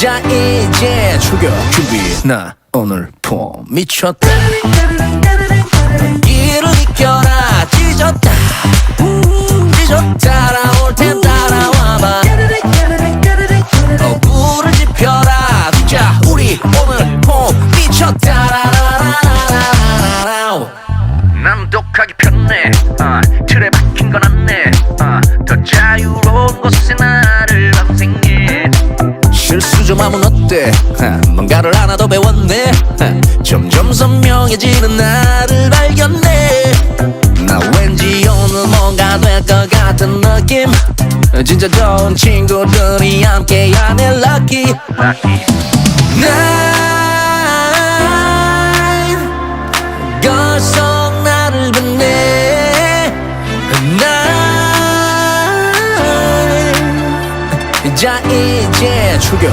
자 이제 출격 준비. 나 오늘 폼 미쳤다. 이를 이겨라 찢었다. 찢었다 따라올 땐 따라와봐. 어, 불을 지펴라. 자 우리 오늘 폼 미쳤다. 난 독하기 편해 아, 틀에 박힌 건 안내 아, 더 자유로운 곳에 방생해 하면 어때? 하, 뭔가를 하나 더 배웠네. 하, 점점 선명해지는 나를 발견해. 나 왠지 오늘 뭔가 될 것 같은 느낌. 진짜 좋은 친구들이 함께하는 lucky. Lucky 난자 이제 출격